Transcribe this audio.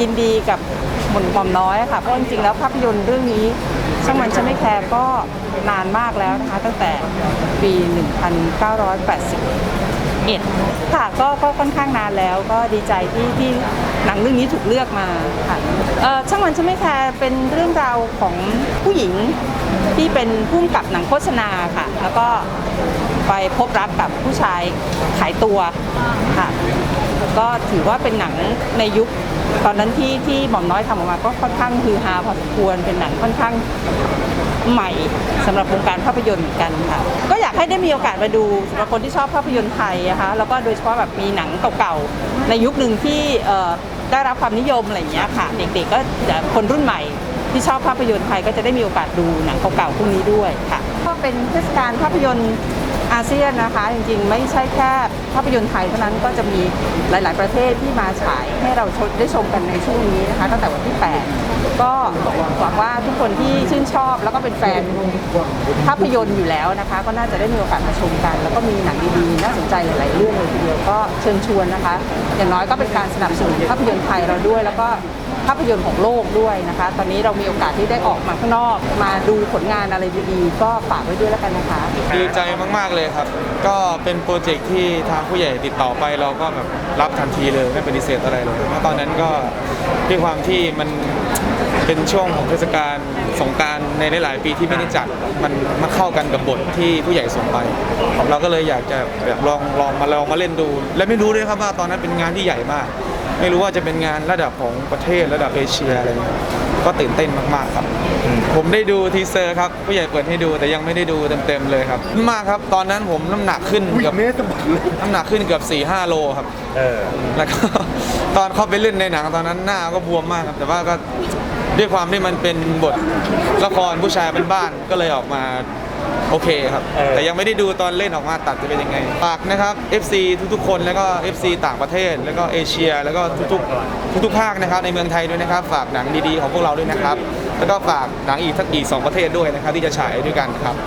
ยินดีกับหมุนหม่อมน้อยค่ะเพราะจริงๆแล้วภาพยนตร์เรื่องนี้ช่างมันฉันไม่แคร์ก็นานมากแล้วนะคะ ตั้งแต่ปี 1981 ค่ะก็ก็ค่อนข้างนานแล้วก็ดีใจที่ที่หนังเรื่องนี้ถูกเลือกมาค่ะเออช่างมันฉันไม่แคร์เป็นเรื่องราวของผู้หญิงที่เป็นผู้กำกับหนังโฆษณาค่ะ แล้วก็ไปพบรักกับผู้ชายขายตัวค่ะ ก็ถือว่าเป็นหนังในยุคตอนนั้นที่ที่หม่อมน้อยทำออกมาก็ค่อนข้างฮือฮาพอสมควรเป็นหนังค่อนข้างใหม่สำหรับวงการภาพยนตร์เหมือนกันค่ะก็อยากให้ได้มีโอกาสมาดูสำหรับคนที่ชอบภาพยนตร์ไทยนะคะแล้วก็โดยเฉพาะแบบมีหนังเก่าๆในยุคหนึ่งที่ได้รับความนิยมอะไรอย่างเงี้ยค่ะ เด็กๆก็จะคนรุ่นใหม่ที่ชอบภาพยนตร์ไทยก็จะได้มีโอกาสดูหนังเก่าๆพวกนี้ด้วยค่ะก็เป็นเทศกาลภาพยนตร์ อาเซียนนะคะ จริงๆ ไม่ใช่แค่ภาพยนตร์ไทยเท่านั้นก็จะมีหลาย ๆ ประเทศที่มาฉายให้เราชมได้ชมกันในช่วงนี้นะคะตั้งแต่วันที่ 8 ก็หวังว่าทุกคนที่ชื่นชอบ แล้วก็เป็นแฟนภาพยนตร์อยู่แล้วนะคะ ก็น่าจะได้มีโอกาสมาชมกัน แล้วก็มีหนังดีๆน่าสนใจหลายๆเรื่องเลยทีเดียวก็เชิญชวนนะคะ อย่างน้อยก็เป็นการสนับสนุนภาพยนตร์ไทยเราด้วย แล้วก็ภาพยนตร์ของโลกด้วยนะคะ ตอนนี้เรามีโอกาสที่ได้ออกมาข้างนอก มาดูผลงานอะไรดีๆ ก็ฝากไว้ด้วยแล้วกันนะคะ ดีใจมาก ๆ เลยครับ ก็เป็นโปรเจกต์ที่ทางผู้ใหญ่ติดต่อไปเราก็แบบรับทันทีเลยไม่ปฏิเสธอะไรเลยเพราะตอนนั้นก็ด้วยความที่มันเป็นช่วงของเทศกาลสงการในหลาย ๆ ปีที่ไม่ได้จัดมันมาเข้ากันกับบทที่ผู้ใหญ่ส่งไป เราก็เลยอยากจะแบบลองลองมาลองมาเล่นดู และไม่รู้ด้วยครับว่าตอนนั้นเป็นงานที่ใหญ่มาก ไม่รู้ว่าจะเป็นงานระดับของประเทศระดับเอเชียอะไรเงี้ยก็ตื่นเต้นมากๆครับ ผมได้ดูทีเซอร์ครับผู้ใหญ่เปิดให้ดูแต่ยังไม่ได้ดูเต็มๆเลยครับ มากครับตอนนั้นผมน้ำหนักขึ้นเกือบเมตรสมบัติเลยน้ำหนักขึ้นเกือบ4 5โลครับ เออ แล้วก็ ตอนเข้าไปเล่นในหนังตอนนั้นหน้าก็บวมมากครับ แต่ว่าก็ด้วยความที่มันเป็นบทละครผู้ชายบ้านๆก็เลยออกมา โอเคครับ เออ แต่ยังไม่ได้ดูตอนเล่นออกมาตัดจะเป็นยังไงฝากนะครับ FC ทุกๆ คนแล้วก็ FC ต่างประเทศ แล้วก็เอเชีย แล้วก็ทุกๆ ทุกๆภาคนะครับในเมืองไทยด้วยนะครับ ฝากหนังดีๆของพวกเราด้วยนะครับ แล้วก็ฝากหนังอีกทักอีกสองประเทศด้วยนะครับที่จะฉายด้วยกันครับ